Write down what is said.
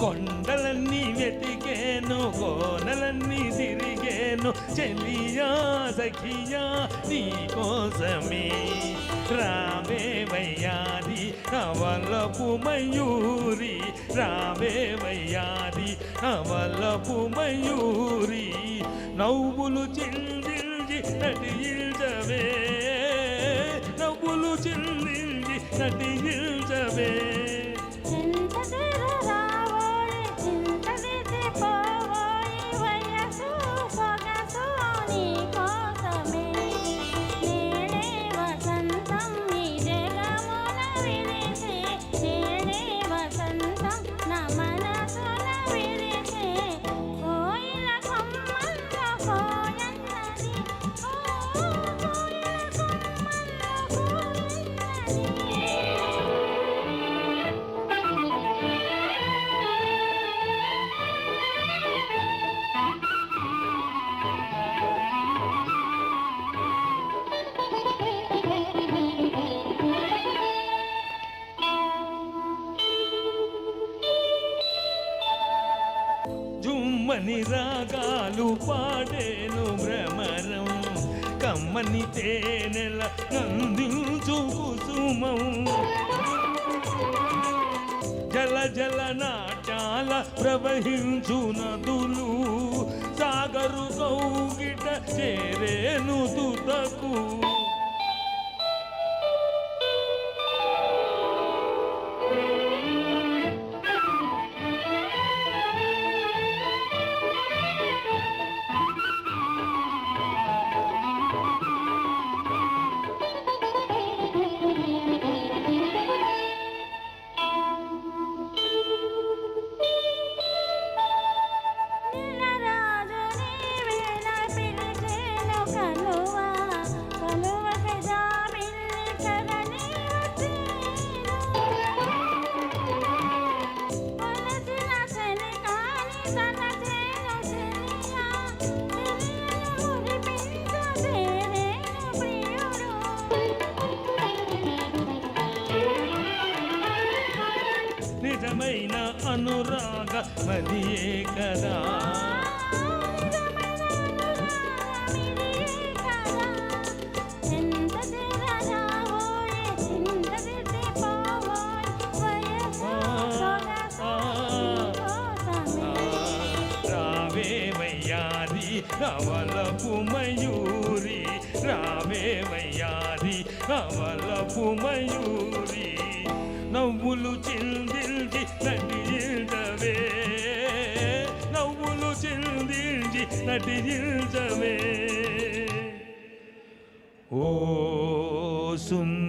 కొండలన్నీ వెతికేను కోనలన్నీ తిరిగేను. చెలియా సఖియా నీ కోసమే. రావే వయ్యాది అవలపు మయూరి. రావే వయ్యాది అవలపు మయూరి. నవ్వులు చిల్దిల్జి నటిల్జవే నవ్వులు చిల్దిల్జి నటి కమ్మని రాగాలు పాడేను భ్రమరం. కమ్మని తేనెల నందించు కుసుమం. జల జల నాట్యాల ప్రవహించు నదులు. సాగరు కౌగిట చేరేను తుతకు. నిజమైన అనురాగ మదియే కదా. నవలపు మయూరి రావే వయ్యాది మయూరి. నవ్వులు చిందిల్చి నటిల్చవే నవ్వులు చిందిల్చి నటిల్చవే ఓ సుందరి